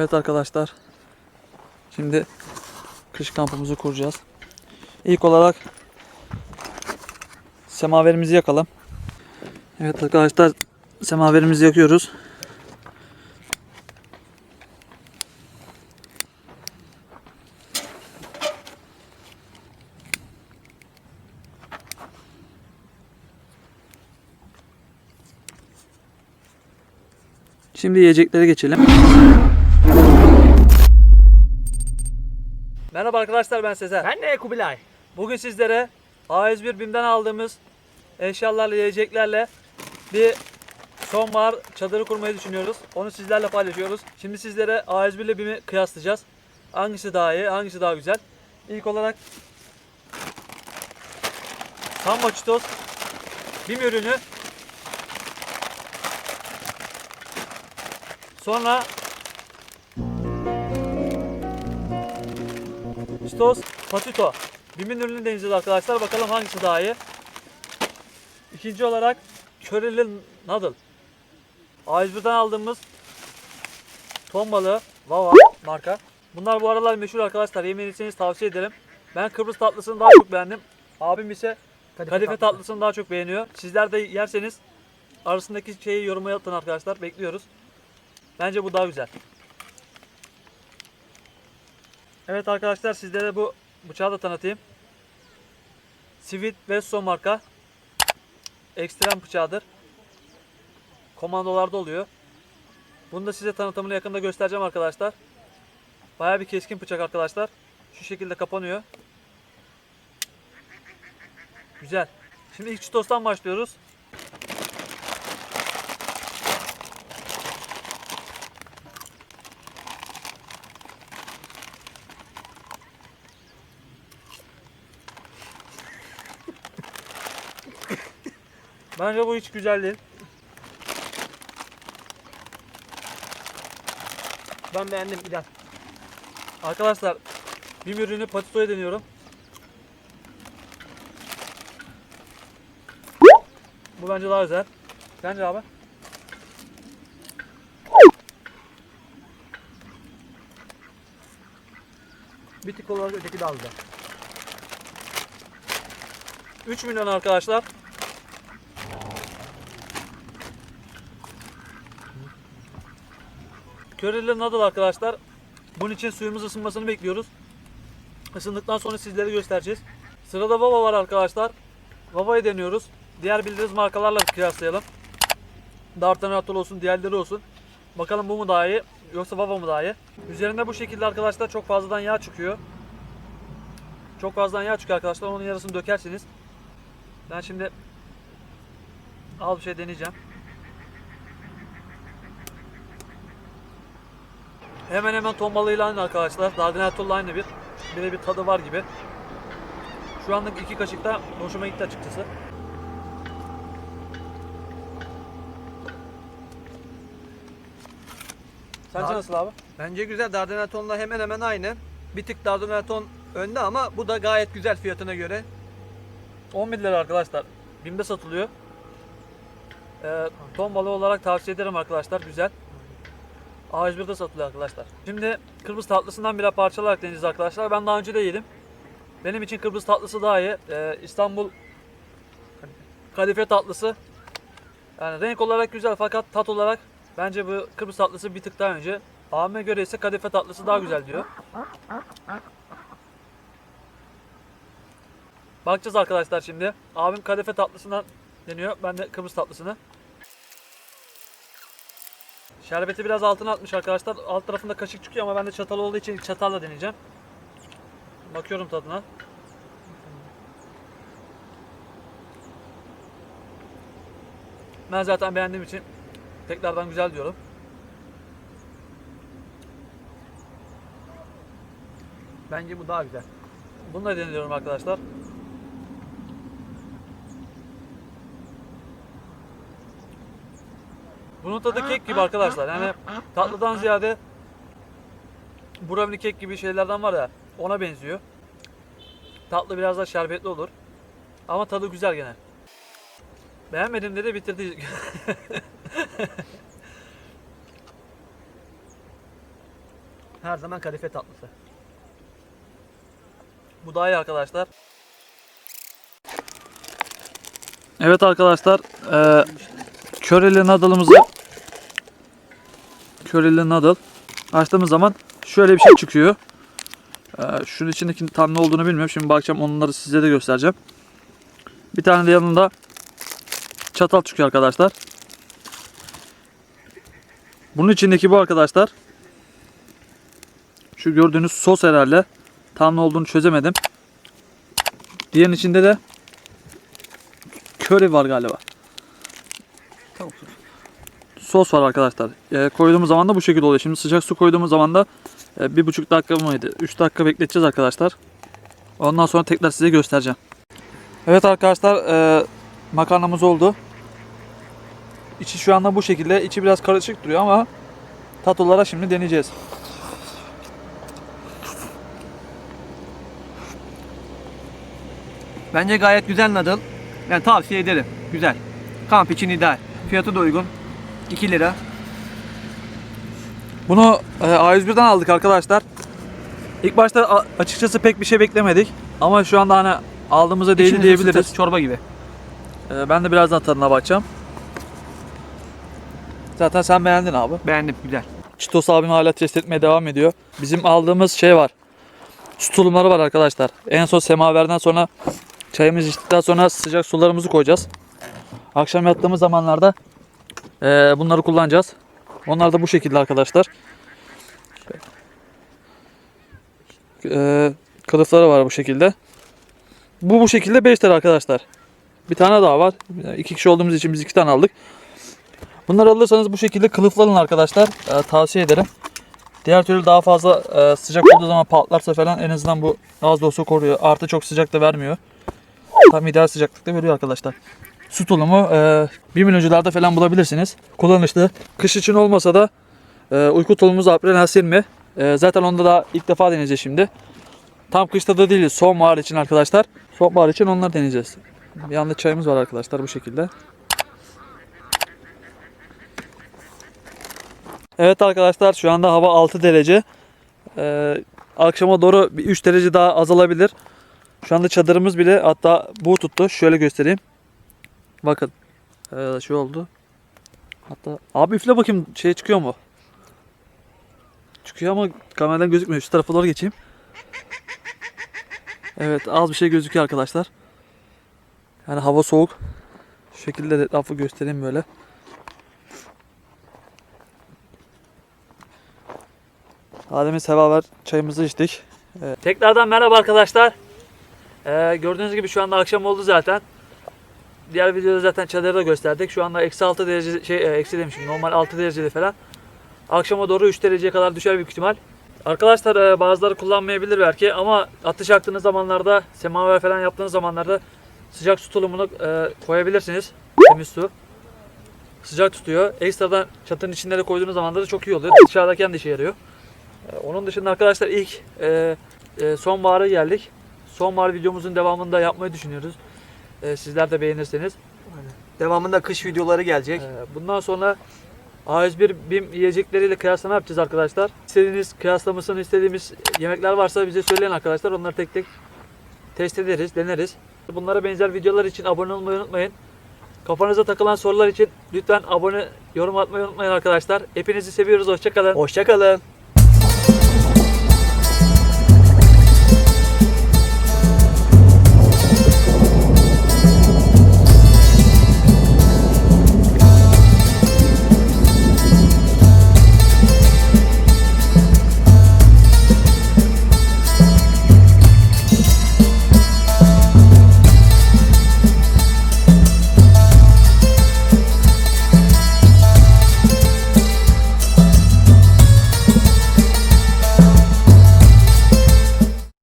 Evet arkadaşlar. Şimdi kış kampımızı kuracağız. İlk olarak semaverimizi yakalım. Evet arkadaşlar semaverimizi yakıyoruz. Şimdi yiyeceklere geçelim. Merhaba arkadaşlar ben Sezer. Ben de Kubilay. Bugün sizlere A101 BİM'den aldığımız eşyalarla, yiyeceklerle bir sonbahar çadırı kurmayı düşünüyoruz. Onu sizlerle paylaşıyoruz. Şimdi sizlere A101 ile BİM'i kıyaslayacağız. Hangisi daha iyi, hangisi daha güzel. İlk olarak Samba Cheetos BİM ürünü. Sonra Patito. Bimin ürünü deneyeceğiz arkadaşlar. Bakalım hangisi daha iyi. İkinci olarak Köreli Noodle. A101'den aldığımız ton balığı Vava marka. Bunlar bu aralar meşhur arkadaşlar. Yemediyseniz tavsiye ederim. Ben Kıbrıs tatlısını daha çok beğendim. Abim ise kadife tatlısını daha çok beğeniyor. Sizler de yerseniz arasındaki şeyi yoruma atın arkadaşlar. Bekliyoruz. Bence bu daha güzel. Evet arkadaşlar sizlere bu bıçağı da tanıtayım. Sweet Vesso marka ekstrem bıçağıdır. Komandolarda oluyor. Bunu da size tanıtımını yakında göstereceğim arkadaşlar. Baya bir keskin bıçak arkadaşlar. Şu şekilde kapanıyor. Güzel. Şimdi ilk çitostan başlıyoruz. Bence bu hiç güzel değil. Ben beğendim İlhan. Arkadaşlar bir ürünü patitoya deniyorum. Bu bence daha güzel. Bence abi. Bir tık olarak öteki daha güzel. 3 milyon arkadaşlar. Köreli noodle arkadaşlar. Bunun için suyumuz ısınmasını bekliyoruz. Isındıktan sonra sizlere göstereceğiz. Sırada Vava var arkadaşlar. Vava'yı deniyoruz. Diğer bildiğiniz markalarla kıyaslayalım. D'Artagnan olsun, diğerleri olsun. Bakalım bu mu daha iyi yoksa Vava mı daha iyi? Üzerinde bu şekilde arkadaşlar çok fazladan yağ çıkıyor. Çok fazladan yağ çıkıyor arkadaşlar. Onun yarısını dökersiniz. Ben şimdi al bir şey deneyeceğim. Hemen hemen ton balığıyla aynı arkadaşlar. Dardanelto'yla aynı bir. Bire bir tadı var gibi. Şu anlık iki kaşıkta hoşuma gitti açıkçası. Sence Dar- nasıl abi? Bence güzel. Dardanelton'la hemen hemen aynı. Bir tık Dardanelton önde ama bu da gayet güzel fiyatına göre. 11 lira arkadaşlar. BİM'de satılıyor. Ee, ton balığı olarak tavsiye ederim arkadaşlar. Güzel. A101'de satılıyor arkadaşlar. Şimdi Kıbrıs tatlısından birer parçalarak deneyeceğiz arkadaşlar. Ben daha önce de yedim. Benim için Kıbrıs tatlısı daha iyi. Ee, İstanbul kadife tatlısı. Yani renk olarak güzel fakat tat olarak bence bu Kıbrıs tatlısı bir tık daha önce. Abime göre ise kadife tatlısı daha güzel diyor. Bakacağız arkadaşlar şimdi. Abim kadife tatlısından deniyor. Ben de Kıbrıs tatlısını. Şerbeti biraz altına atmış arkadaşlar. Alt tarafında kaşık çıkıyor ama ben de çatal olduğu için çatalla deneyeceğim. Bakıyorum tadına. Ben zaten beğendiğim için tekrardan güzel diyorum. Bence bu daha güzel. Bunu da deniyorum arkadaşlar. Bunun tadı kek gibi arkadaşlar. Yani tatlıdan ziyade brownie kek gibi şeylerden var ya ona benziyor. Tatlı biraz da şerbetli olur. Ama tadı güzel gene. Beğenmedim dedi bitirdi. Her zaman kadife tatlısı. Bu daha iyi arkadaşlar. Evet arkadaşlar. E, köreli noodle'ımızı köreli noodle açtığımız zaman şöyle bir şey çıkıyor. E, şunun içindeki tam ne olduğunu bilmiyorum. Şimdi bakacağım onları size de göstereceğim. Bir tane de yanında çatal çıkıyor arkadaşlar. Bunun içindeki bu arkadaşlar. Şu gördüğünüz sos herhalde. Tam ne olduğunu çözemedim. Diğerinin içinde de köri var galiba. Tavuk. Sos var arkadaşlar. Ee, koyduğumuz zaman da bu şekilde oluyor. Şimdi sıcak su koyduğumuz zaman da e, bir buçuk dakika mıydı? 3 dakika bekleteceğiz arkadaşlar. Ondan sonra tekrar size göstereceğim. Evet arkadaşlar e, makarnamız oldu. İçi şu anda bu şekilde. İçi biraz karışık duruyor ama tat olarak şimdi deneyeceğiz. Bence gayet güzel noodle. Ben tavsiye ederim. Güzel. Kamp için ideal. Fiyatı da uygun. 2 lira. Bunu e, A101'den aldık arkadaşlar. İlk başta açıkçası pek bir şey beklemedik. Ama şu anda hani aldığımıza değdi diyebiliriz. ısıtır, Çorba gibi. E, ben de birazdan tadına bakacağım. Zaten sen beğendin abi. Beğendim. Güzel. Çitos abim hala test etmeye devam ediyor. Bizim aldığımız şey var. Su tulumları var arkadaşlar. En son semaverden sonra çayımızı içtikten sonra sıcak sularımızı koyacağız. Akşam yattığımız zamanlarda e, bunları kullanacağız. Onlar da bu şekilde arkadaşlar. E, kılıfları var bu şekilde. Bu bu şekilde 5 lira arkadaşlar. Bir tane daha var. İki kişi olduğumuz için biz iki tane aldık. Bunları alırsanız bu şekilde kılıflı alın arkadaşlar. Ee, tavsiye ederim. Diğer türlü daha fazla e, sıcak olduğu zaman patlarsa falan en azından bu az da olsa koruyor. Artı çok sıcak da vermiyor. Tam ideal sıcaklıkta veriyor arkadaşlar. Su tulumu e, bir falan bulabilirsiniz. Kullanışlı. Kış için olmasa da e, uyku tulumumuz April Silmi. E, zaten onda da ilk defa deneyeceğiz şimdi. Tam kışta da değiliz. Sonbahar için arkadaşlar. Sonbahar için onları deneyeceğiz. Bir yanda çayımız var arkadaşlar bu şekilde. Evet arkadaşlar şu anda hava 6 derece. Ee, akşama doğru bir 3 derece daha azalabilir. Şu anda çadırımız bile hatta bu tuttu. Şöyle göstereyim. Bakın. Ee, şu oldu. Hatta abi üfle bakayım şey çıkıyor mu? Çıkıyor ama kameradan gözükmüyor. Şu tarafa doğru geçeyim. Evet az bir şey gözüküyor arkadaşlar. Yani hava soğuk. Şu şekilde de etrafı göstereyim böyle. Adem'in beraber çayımızı içtik. Tekrardan merhaba arkadaşlar. Ee, gördüğünüz gibi şu anda akşam oldu zaten. Diğer videoda zaten çadırı da gösterdik. Şu anda eksi 6 derece şey e, eksi demişim normal 6 derecede falan. Akşama doğru 3 dereceye kadar düşer büyük ihtimal. Arkadaşlar e, bazıları kullanmayabilir belki ama atış yaktığınız zamanlarda semaver falan yaptığınız zamanlarda sıcak su tulumunu e, koyabilirsiniz. Temiz su. Sıcak tutuyor. Ekstradan çatının içinde de koyduğunuz zamanlarda çok iyi oluyor. Dışarıdayken de işe yarıyor. Onun dışında arkadaşlar ilk sonbahara geldik. Sonbahar videomuzun devamını da yapmayı düşünüyoruz. E, sizler de beğenirseniz. Devamında kış videoları gelecek. E, bundan sonra A101 BİM yiyecekleriyle kıyaslama yapacağız arkadaşlar. İstediğiniz kıyaslamasını istediğimiz yemekler varsa bize söyleyin arkadaşlar. Onları tek tek test ederiz, deneriz. Bunlara benzer videolar için abone olmayı unutmayın. Kafanıza takılan sorular için lütfen abone, yorum atmayı unutmayın arkadaşlar. Hepinizi seviyoruz. Hoşçakalın. Hoşçakalın.